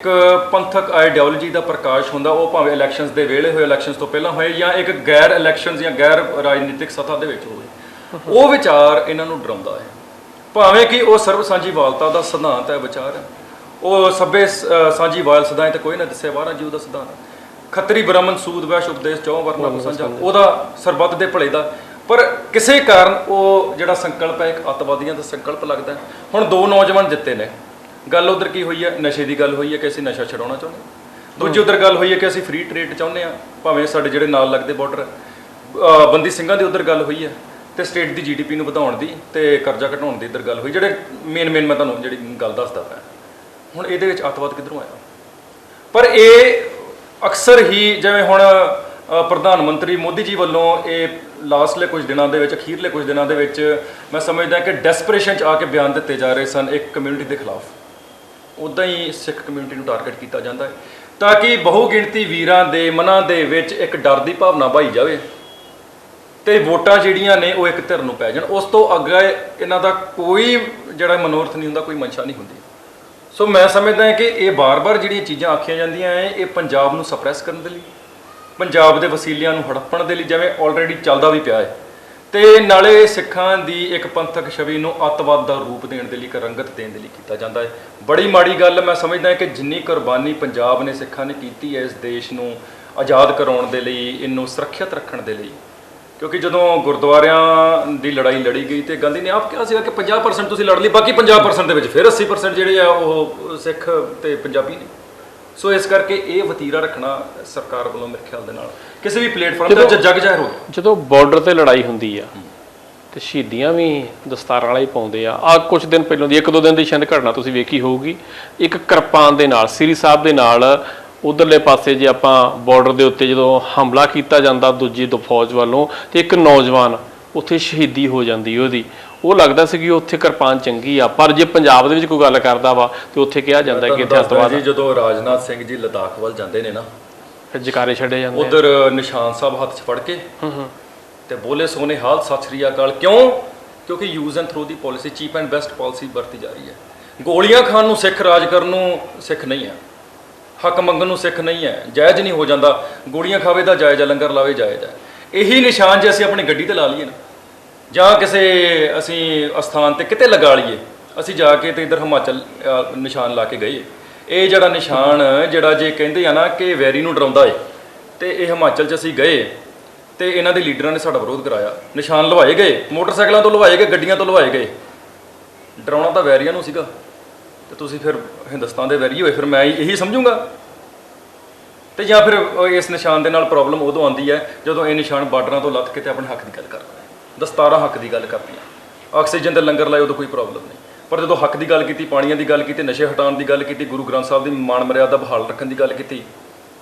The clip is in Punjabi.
ਇੱਕ ਪੰਥਕ ਆਈਡੀਓਲੋਜੀ ਦਾ ਪ੍ਰਕਾਸ਼ ਹੁੰਦਾ ਉਹ ਭਾਵੇਂ ਇਲੈਕਸ਼ਨਸ ਦੇ ਵੇਲੇ ਹੋਏ ਇਲੈਕਸ਼ਨਸ ਤੋਂ ਪਹਿਲਾਂ ਹੋਏ ਜਾਂ ਇੱਕ ਗੈਰ ਇਲੈਕਸ਼ਨਸ ਜਾਂ ਗੈਰ ਰਾਜਨੀਤਿਕ ਸੱਤਾ ਦੇ ਵਿੱਚ ਹੋਵੇ ਉਹ ਵਿਚਾਰ ਇਹਨਾਂ ਨੂੰ ਡਰਾਉਂਦਾ ਹੈ। ਭਾਵੇਂ ਕਿ ਉਹ ਸਰਬ ਸਾਂਝੀਵਾਲਤਾ ਦਾ ਸਿਧਾਂਤ ਹੈ ਵਿਚਾਰ ਹੈ। ਉਹ ਸਭੇ ਸਾਂਝੀਵਾਲ ਸਿਧਾਂਤ ਕੋਈ ਨਾ ਦੱਸਿਆ ਬਾਹਰ ਜੀਵ ਦਾ ਸਿਧਾਂਤ। ਖੱਤਰੀ ਬ੍ਰਾਹਮਣ ਸੂਦ ਵੈਸ਼ ਉਪਦੇਸ਼ ਚੌ ਵਰਨਾ ਸਾਂਝਾ ਉਹਦਾ ਸਰਬੱਤ ਦੇ ਭਲੇ ਦਾ। ਪਰ ਕਿਸੇ ਕਾਰਨ ਉਹ ਜਿਹੜਾ ਸੰਕਲਪ ਹੈ ਇੱਕ ਅੱਤਵਾਦੀਆਂ ਦਾ ਸੰਕਲਪ ਲੱਗਦਾ। ਹੁਣ ਦੋ ਨੌਜਵਾਨ ਜਿੱਤੇ ਨੇ। ਗੱਲ ਉਧਰ ਕੀ ਹੋਈ ਹੈ ਨਸ਼ੇ ਦੀ ਗੱਲ ਹੋਈ ਹੈ ਕਿ ਅਸੀਂ ਨਸ਼ਾ ਛਡਾਉਣਾ ਚਾਹੁੰਦੇ ਹਾਂ? ਦੂਜੀ ਉਧਰ ਗੱਲ ਹੋਈ ਹੈ ਕਿ ਅਸੀਂ ਫ੍ਰੀ ਟ੍ਰੇਡ ਚਾਹੁੰਦੇ ਹਾਂ ਭਾਵੇਂ ਸਾਡੇ ਜਿਹੜੇ ਨਾਲ ਲੱਗਦੇ ਬਾਰਡਰ ਬੰਦੀ ਸਿੰਘਾਂ ਦੀ ਉਧਰ ਗੱਲ ਹੋਈ ਹੈ ਤੇ ਸਟੇਟ ਦੀ ਜੀਡੀਪੀ ਨੂੰ ਵਧਾਉਣ ਦੀ ਤੇ ਕਰਜ਼ਾ ਘਟਾਉਣ ਦੀ ਇਧਰ ਗੱਲ ਹੋਈ। ਜਿਹੜੇ ਮੇਨ ਮੇਨ ਮੈਂ ਤੁਹਾਨੂੰ ਜਿਹੜੀ ਗੱਲ ਦੱਸਦਾ ਪਿਆ ਹੁਣ ਇਹਦੇ ਵਿੱਚ ਅੱਤਵਾਦ ਕਿੱਧਰੋਂ ਆਇਆ? ਪਰ ਇਹ ਅਕਸਰ ਹੀ ਜਿਵੇਂ ਹੁਣ ਪ੍ਰਧਾਨ ਮੰਤਰੀ ਮੋਦੀ ਜੀ ਵੱਲੋਂ ਇਹ ਲਾਸਟਲੇ ਕੁਝ ਦਿਨਾਂ ਦੇ ਵਿੱਚ ਅਖੀਰਲੇ ਕੁਝ ਦਿਨਾਂ ਦੇ ਵਿੱਚ ਮੈਂ ਸਮਝਦਾ ਕਿ ਡੈਸਪਰੇਸ਼ਨ ਚ ਆ ਕੇ ਬਿਆਨ ਦਿੱਤੇ ਜਾ ਰਹੇ ਸਨ ਇੱਕ ਕਮਿਊਨਿਟੀ ਦੇ ਖਿਲਾਫ। ਉਦਾਂ ਹੀ ਸਿੱਖ ਕਮਿਊਨਿਟੀ ਨੂੰ ਟਾਰਗੇਟ ਕੀਤਾ ਜਾਂਦਾ ਹੈ, ਤਾਂ ਕਿ ਬਹੁਗਿਣਤੀ ਵੀਰਾਂ ਦੇ ਮਨਾਂ ਦੇ ਵਿੱਚ ਇੱਕ ਡਰ ਦੀ ਭਾਵਨਾ ਭਾਈ ਜਾਵੇ ਤੇ ਵੋਟਾਂ ਜਿਹੜੀਆਂ ਨੇ ਉਹ ਇੱਕ ਧਿਰ ਨੂੰ ਪੈ ਜਾਣ। ਉਸ ਤੋਂ ਅੱਗੇ ਇਹਨਾਂ ਦਾ ਕੋਈ ਜਿਹੜਾ ਮਨੋਰਥ ਨਹੀਂ ਹੁੰਦਾ, ਕੋਈ ਮਨਸ਼ਾ ਨਹੀਂ ਹੁੰਦੀ। ਸੋ ਮੈਂ ਸਮਝਦਾ ਹਾਂ ਕਿ ਇਹ ਬਾਰ-ਬਾਰ ਜਿਹੜੀਆਂ ਚੀਜ਼ਾਂ ਆਖੀਆਂ ਜਾਂਦੀਆਂ ਐ ਇਹ ਪੰਜਾਬ ਨੂੰ ਸਪਰੈਸ ਕਰਨ ਦੇ ਲਈ, ਪੰਜਾਬ ਦੇ ਵਸੀਲਿਆਂ ਨੂੰ ਹੜੱਪਣ ਦੇ ਲਈ, ਜਿਵੇਂ ਆਲਰੇਡੀ ਚੱਲਦਾ ਵੀ ਪਿਆ ਹੈ। ਤੇ ਨਾਲੇ ਸਿੱਖਾਂ ਦੀ ਇੱਕ ਪੰਥਕ ਛਵੀ ਨੂੰ ਅੱਤਵਾਦ ਦਾ ਰੂਪ ਦੇਣ ਦੇ ਲਈ ਇੱਕ ਰੰਗਤ ਦੇਣ ਦੇ ਲਈ ਕੀਤਾ ਜਾਂਦਾ ਹੈ। ਬੜੀ ਮਾੜੀ ਗੱਲ, ਮੈਂ ਸਮਝਦਾ ਕਿ ਜਿੰਨੀ ਕੁਰਬਾਨੀ ਪੰਜਾਬ ਨੇ ਸਿੱਖਾਂ ਨੇ ਕੀਤੀ ਹੈ ਇਸ ਦੇਸ਼ ਨੂੰ ਆਜ਼ਾਦ ਕਰਾਉਣ ਦੇ ਲਈ, ਇਹਨੂੰ ਸੁਰੱਖਿਅਤ ਰੱਖਣ ਦੇ ਲਈ। ਕਿਉਂਕਿ ਜਦੋਂ ਗੁਰਦੁਆਰਿਆਂ ਦੀ ਲੜਾਈ ਲੜੀ ਗਈ ਤੇ ਗਾਂਧੀ ਨੇ ਆਪ ਕਿਹਾ ਸੀਗਾ ਕਿ 50% ਤੁਸੀਂ ਲੜ ਲਈ, ਬਾਕੀ 50% ਦੇ ਵਿੱਚ ਫਿਰ 80% ਜਿਹੜੇ ਆ ਉਹ ਸਿੱਖ ਤੇ ਪੰਜਾਬੀ ਨੇ। ਸੋ ਇਸ ਕਰਕੇ ਇਹ ਵਤੀਰਾ ਰੱਖਣਾ ਸਰਕਾਰ ਵੱਲੋਂ ਮੇਰੇ ਖਿਆਲ ਦੇ ਨਾਲ ਕਿਸੇ ਵੀ ਪਲੇਟਫਾਰਮ ਤੇ ਜਗ ਜ਼ਾਹਿਰ ਹੋ ਜਦੋਂ ਬਾਰਡਰ ਤੇ ਲੜਾਈ ਹੁੰਦੀ ਆ ਤੇ ਸ਼ਹੀਦੀਆਂ ਵੀ ਦਸਤਾਰਾਂ ਵਾਲੇ ਪਾਉਂਦੇ ਆ। ਆ ਕੁਝ ਦਿਨ ਪਹਿਲਾਂ ਦੀ ਇੱਕ ਦੋ ਦਿਨ ਦੀ ਸ਼ਾਇਦ ਘਟਨਾ ਤੁਸੀਂ ਵੇਖੀ ਹੋਊਗੀ। ਇੱਕ ਕਿਰਪਾਨ ਦੇ ਨਾਲ ਸ੍ਰੀ ਸਾਹਿਬ ਦੇ ਨਾਲ ਉਧਰਲੇ ਪਾਸੇ ਜੇ ਆਪਾਂ ਬਾਰਡਰ ਦੇ ਉੱਤੇ ਜਦੋਂ ਹਮਲਾ ਕੀਤਾ ਜਾਂਦਾ ਦੂਜੀ ਦੋ ਫੌਜ ਵੱਲੋਂ ਤੇ ਇੱਕ ਨੌਜਵਾਨ ਉੱਥੇ ਸ਼ਹੀਦੀ ਹੋ ਜਾਂਦੀ ਉਹਦੀ। ਉਹ ਲੱਗਦਾ ਸੀ ਕਿ ਉੱਥੇ ਕਿਰਪਾਨ ਚੰਗੀ ਆ ਪਰ ਜੇ ਪੰਜਾਬ ਦੇ ਵਿੱਚ ਕੋਈ ਗੱਲ ਕਰਦਾ ਵਾ ਤੇ ਉੱਥੇ ਕਿਹਾ ਜਾਂਦਾ ਕਿ ਇੱਥੇ ਅਤਵਾਦ ਜੀ ਜਦੋਂ ਰਾਜਨਾਥ ਸਿੰਘ ਜੀ ਲਦਾਖ ਵੱਲ ਜਾਂਦੇ ਨੇ ਨਾ ਫਿਰ ਜਕਾਰੇ ਛੱਡੇ ਜਾਂਦੇ। ਉਧਰ ਨਿਸ਼ਾਨ ਸਾਹਿਬ ਹੱਥ 'ਚ ਫੜ ਕੇ ਹੂੰ ਹੂੰ। ਤੇ ਬੋਲੇ ਸੋਨੇ ਹਾਲ ਸਤਿ ਸ੍ਰੀ ਅਕਾਲ। ਕਿਉਂ? ਕਿਉਂਕਿ use and throw the policy cheap and best policy ਵਰਤੀ ਜਾ ਰਹੀ ਹੈ। ਗੋਲੀਆਂ ਖਾਣ ਨੂੰ ਸਿੱਖ ਰਾਜ ਕਰਨ ਨੂੰ ਸਿੱਖ ਨਹੀਂ ਹੈ। ਹੱਕ ਮੰਗਣ ਨੂੰ ਸਿੱਖ ਨਹੀਂ ਹੈ। ਜਾਇਜ਼ ਨਹੀਂ ਹੋ ਜਾਂਦਾ। ਗੋਲੀਆਂ ਖਾਵੇ ਦਾ ਜਾਇਜ਼ ਲੰਗਰ ਲਾਵੇ ਜਾਇਜ਼ ਹੈ ਇਹੀ ਨਿਸ਼ਾਨ ਜੇ ਅਸੀਂ ਆਪਣੀ ਗੱਡੀ ਤੇ ਲਾ ਲਈਏ ਨਾ ਜਾਂ ਕਿਸੇ ਅਸੀਂ ਅਸਥਾਨ ਤੇ ਕਿਤੇ ਲਗਾ ਲਈਏ ਅਸੀਂ ਜਾ ਕੇ ਤੇ ਇਧਰ ਹਿਮਾਚਲ ਅ, ਨਿਸ਼ਾਨ ਲਾ ਕੇ ਗਏ। ਇਹ ਜਿਹੜਾ ਨਿਸ਼ਾਨ ਜਿਹੜਾ ਜੇ ਕਹਿੰਦੇ ਆ ਨਾ ਕਿ ਵੈਰੀ ਨੂੰ ਡਰਾਉਂਦਾ ਏ ਤੇ ਇਹ ਹਿਮਾਚਲ 'ਚ ਅਸੀਂ ਗਏ ਤੇ ਇਹਨਾਂ ਦੇ ਲੀਡਰਾਂ ਨੇ ਸਾਡਾ ਵਿਰੋਧ ਕਰਾਇਆ। ਨਿਸ਼ਾਨ ਲਵਾਏ ਗਏ ਮੋਟਰਸਾਈਕਲਾਂ ਤੋਂ ਲਵਾਏ ਗਏ ਗੱਡੀਆਂ ਤੋਂ ਲਵਾਏ ਗਏ। ਡਰਾਉਣਾ ਤਾਂ ਵੈਰੀਆਂ ਨੂੰ ਸੀਗਾ ਤੇ ਤੁਸੀਂ ਫਿਰ ਹਿੰਦੁਸਤਾਨ ਦੇ ਵੈਰੀ ਹੋਏ ਫਿਰ ਮੈਂ ਇਹੀ ਸਮਝੂੰਗਾ। ਤੇ ਜਾਂ ਫਿਰ ਇਸ ਨਿਸ਼ਾਨ ਦੇ ਨਾਲ ਪ੍ਰੋਬਲਮ ਉਦੋਂ ਆਉਂਦੀ ਹੈ ਜਦੋਂ ਇਹ ਨਿਸ਼ਾਨ ਬਾਰਡਰਾਂ ਤੋਂ ਲੱਥ ਕੇ ਤੇ ਆਪਣੇ ਹੱਕ ਦੀ ਗੱਲ ਕਰਦਾ। ਦਸਤਾਰਾਂ ਹੱਕ ਦੀ ਗੱਲ ਕਰਦੀਆਂ ਆਕਸੀਜਨ ਦੇ ਲੰਗਰ ਲਾਏ ਉਦੋਂ ਕੋਈ ਪ੍ਰੋਬਲਮ ਨਹੀਂ। ਪਰ ਜਦੋਂ ਹੱਕ ਦੀ ਗੱਲ ਕੀਤੀ, ਪਾਣੀਆਂ ਦੀ ਗੱਲ ਕੀਤੀ, ਨਸ਼ੇ ਹਟਾਉਣ ਦੀ ਗੱਲ ਕੀਤੀ, ਗੁਰੂ ਗ੍ਰੰਥ ਸਾਹਿਬ ਦੀ ਮਾਣ ਮਰਿਆਦਾ ਬਹਾਲ ਰੱਖਣ ਦੀ ਗੱਲ ਕੀਤੀ